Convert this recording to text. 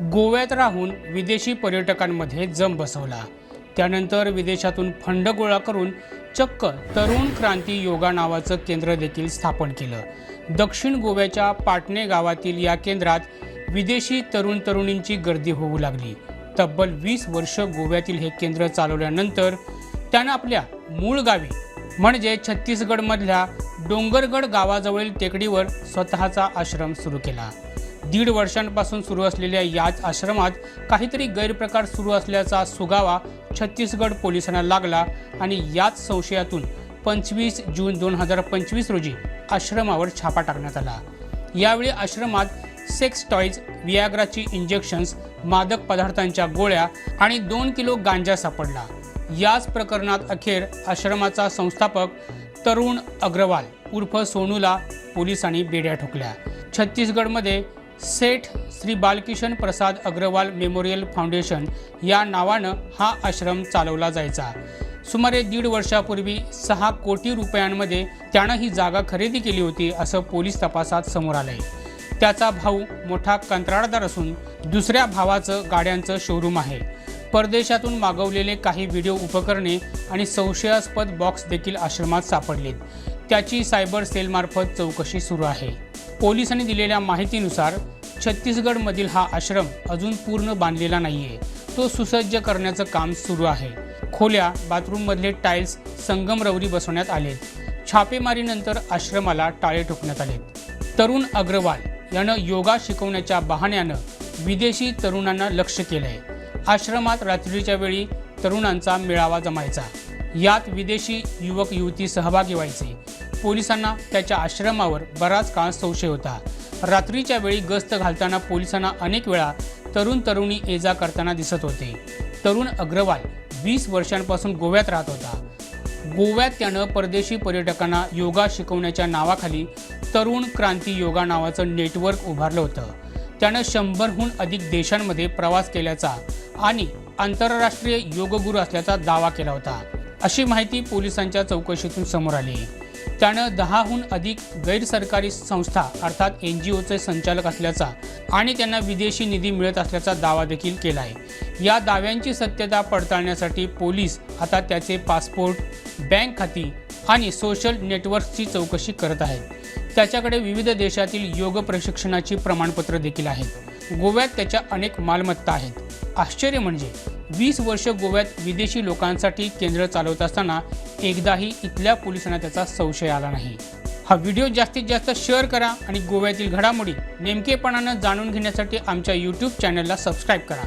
गोव्यात राहून विदेशी पर्यटकांमध्ये जम बसवला. त्यानंतर विदेशातून फंड गोळा करून चक्क तरुण क्रांती योगा नावाचं केंद्र देखील स्थापन केलं. दक्षिण गोव्याच्या पाटणे गावातील या केंद्रात विदेशी तरुण तरुणींची गर्दी होऊ लागली. तब्बल वीस वर्ष गोव्यातील हे केंद्र चालवल्यानंतर त्यानं आपल्या मूळ गावी म्हणजे छत्तीसगडमधल्या डोंगरगड गावाजवळील टेकडीवर स्वतःचा आश्रम सुरू केला. दीड वर्षांपासून सुरू असलेल्या याच आश्रमात काहीतरी गैरप्रकार सुरू असल्याचा सुगावा छत्तीसगड पोलिसांना लागला आणि याच संशयातून पंचवीस जून दोन हजार पंचवीस रोजी आश्रमावर छापा टाकण्यात आला. यावेळी आश्रमात सेक्स टॉईज वियाग्राची इंजेक्शन्स मादक पदार्थांच्या गोळ्या आणि दोन किलो गांजा सापडला. याच प्रकरणात अखेर आश्रमाचा संस्थापक तरुण अग्रवाल उर्फ सोनूला पोलिसांनी बेड्या ठोकल्या. छत्तीसगडमध्ये सेठ श्री बालकिशन प्रसाद अग्रवाल मेमोरियल फाउंडेशन या नावानं हा आश्रम चालवला जायचा. सुमारे दीड वर्षापूर्वी सहा कोटी रुपयांमध्ये त्यानं ही जागा खरेदी केली होती असं पोलीस तपासात समोर आलंय. त्याचा भाऊ मोठा कंत्राटदार असून दुसऱ्या भावाचं गाड्यांचं शोरूम आहे. परदेशातून मागवलेले काही व्हिडिओ उपकरणे आणि संशयास्पद बॉक्स देखील आश्रमात सापडलेत. त्याची सायबर सेलमार्फत चौकशी सुरू आहे. पोलिसांनी दिलेल्या माहितीनुसार छत्तीसगडमधील हा आश्रम अजून पूर्ण बांधलेला नाही आहे तो सुसज्ज करण्याचं काम सुरू आहे. खोल्या बाथरूममधले टाईल्स संगमरवरी बसवण्यात आले छापेमारीनंतर आश्रमाला टाळे ठोकण्यात आले तरुण अग्रवाल यानं योगा शिकवण्याच्या बहाण्यानं विदेशी तरुणांना लक्ष केलंय. आश्रमात रात्रीच्या वेळी तरुणांचा मेळावा जमायचा. यात विदेशी युवक युवती सहभागी व्हायचे. पोलिसांना त्याच्या आश्रमावर बराच काळ संशय होता. रात्रीच्या वेळी गस्त घालताना पोलिसांना अनेक वेळा तरुण तरुणी ये करताना दिसत होते. तरुण अग्रवाल वीस वर्षांपासून गोव्यात राहत होता. गोव्यात त्यानं परदेशी पर्यटकांना योगा शिकवण्याच्या नावाखाली तरुण क्रांती योगा नावाचं नेटवर्क उभारलं होतं. त्यानं शंभरहून अधिक देशांमध्ये प्रवास केल्याचा आणि आंतरराष्ट्रीय योगगुरू असल्याचा दावा केला होता. अशी माहिती पोलिसांच्या चौकशीतून समोर आली. त्यानं दहाहून अधिक गैरसरकारी संस्था अर्थात एन जी ओचे संचालक असल्याचा आणि त्यांना विदेशी निधी मिळत असल्याचा दावा देखील केला आहे. या दाव्यांची सत्यता पडताळण्यासाठी पोलीस आता त्याचे पासपोर्ट बँक खाती आणि सोशल नेटवर्कची चौकशी करत आहेत. त्याच्याकडे विविध देशातील योग प्रशिक्षणाची प्रमाणपत्र देखील आहेत. गोव्यात त्याच्या अनेक मालमत्ता आहेत. आश्चर्य म्हणजे वीस वर्ष गोव्यात विदेशी लोकांसाठी केंद्र चालवत असताना एकदाही इथल्या पोलिसांना त्याचा संशय आला नाही. हा व्हिडिओ जास्तीत जास्त शेअर करा आणि गोव्यातील घडामोडी नेमकेपणानं जाणून घेण्यासाठी आमच्या यूट्यूब चॅनलला सबस्क्राईब करा.